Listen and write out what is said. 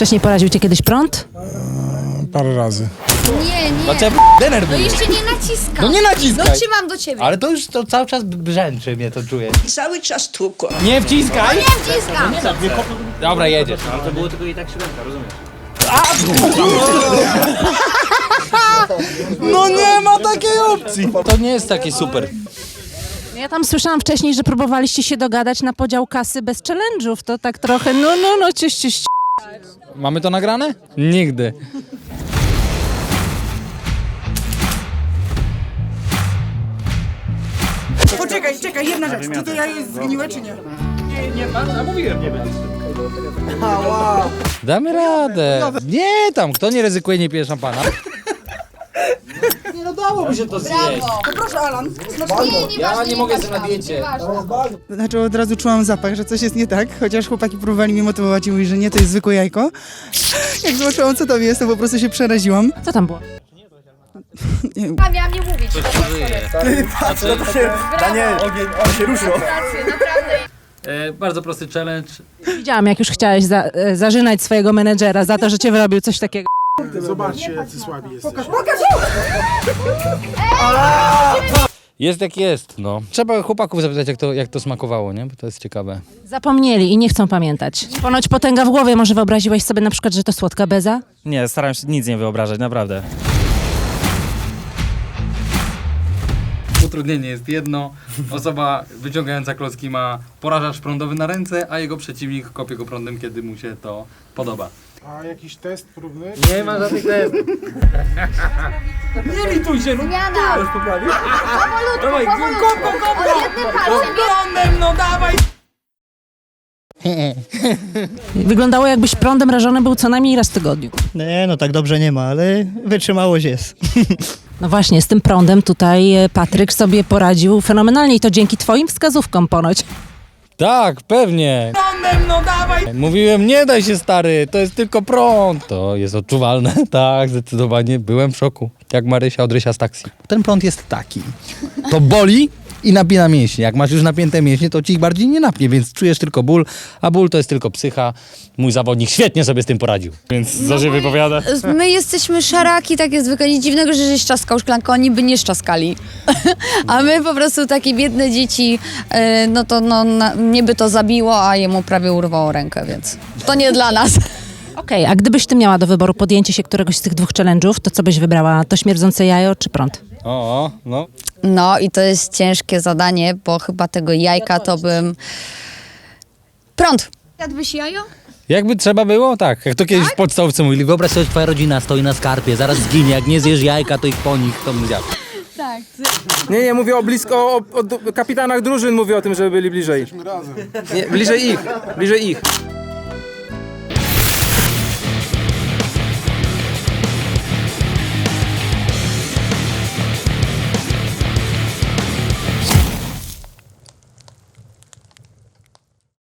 Wcześniej poraził cię kiedyś prąd? Parę razy. Nie, nie. Dlaczego No denerwuję? jeszcze nie naciskam. No nie naciskaj. No trzymam do ciebie. Ale to już to cały czas brzęczy mnie to czuję. Cały czas tylko. Nie wciskaj! Nie wciskam. Dobra, jedziesz. No nie ma takiej opcji. To nie jest takie super. Ja tam słyszałam wcześniej, że próbowaliście się dogadać na podział kasy bez challenge'ów. To tak trochę, no, no, no, cieś, cieś. Mamy to nagrane? Nigdy. Poczekaj, czekaj, jedna rzecz. Czy to jaje jest zgniłe, czy nie? Damy radę. Nie tam, kto nie ryzykuje, nie pije szampana. Nie no dałoby się to zjeść. No proszę, Alan. Nie, nie Ja ważne, nie mogę patrz sobie na diecie. Znaczy od razu czułam zapach, że coś jest nie tak, chociaż chłopaki próbowali mnie motywować i mówić, że nie, to jest zwykłe jajko. Jak zobaczyłam, co tam jest, to po prostu się przeraziłam. Co tam było? A miałam nie mówić. Daniel, ogień, on się ruszył. Naprawdę. E, bardzo prosty challenge. Widziałam, jak już chciałeś za, e, zażynać swojego menedżera za to, że cię wyrobił coś takiego. Zobaczcie, jacy słabi jesteście. Jest jak jest, no. Trzeba chłopaków zapytać, jak to, jak to smakowało, nie? Bo to jest ciekawe. Zapomnieli i nie chcą pamiętać. Ponoć potęga w głowie, może wyobraziłeś sobie na przykład, że to słodka beza? Nie, staram się nic nie wyobrażać, naprawdę. Utrudnienie jest jedno. Osoba wyciągająca klocki ma porażacz prądowy na ręce, a jego przeciwnik kopie go prądem, kiedy mu się to podoba. A jakiś test próbny? Nie ma żadnych testów. Nie lituj się, no Zmiana. poprawić. Powolutku, Dawaj, powolutku. kop, kop, Od jednym palcem. Prądem, no dawaj! Wyglądało jakbyś prądem rażony był co najmniej raz w tygodniu. Nie, no tak dobrze nie ma, ale wytrzymałość jest. No właśnie, z tym prądem tutaj e, Patryk sobie poradził fenomenalnie i to dzięki twoim wskazówkom ponoć. Tak, pewnie. Prądem, no dawaj! Mówiłem, nie daj się stary, to jest tylko prąd. To jest odczuwalne, tak, zdecydowanie. Byłem w szoku. Jak Marysia od Rysia z taksi. Ten prąd jest taki. To boli i napina mięśnie. Jak masz już napięte mięśnie, to ci ich bardziej nie napnie, więc czujesz tylko ból, a ból to jest tylko psycha. Mój zawodnik świetnie sobie z tym poradził. Więc co się wypowiada? My jesteśmy szaraki, takie zwykłe. Nic dziwnego, że żeś czaskał szklankę, oni by nie szczaskali. A my po prostu takie biedne dzieci, e, no to no, na, mnie by to zabiło, a jemu prawie urwało rękę, więc to nie dla nas. Okej, a gdybyś ty miała do wyboru podjęcie się któregoś z tych dwóch challenge'ów, to co byś wybrała? To śmierdzące jajo czy prąd? O, no. No i to jest ciężkie zadanie, bo chyba tego jajka to bym... Prąd! Jadłbyś jajo? Jakby trzeba było, tak. Jak to kiedyś w podstawce mówili, wyobraź sobie, że twoja rodzina stoi na skarpie, zaraz zginie, jak nie zjesz jajka, to ich po nich, to bym zjadł. Nie, nie, mówię o blisko, o, o, o kapitanach drużyn mówię o tym, żeby byli bliżej. Nie, bliżej ich, bliżej ich.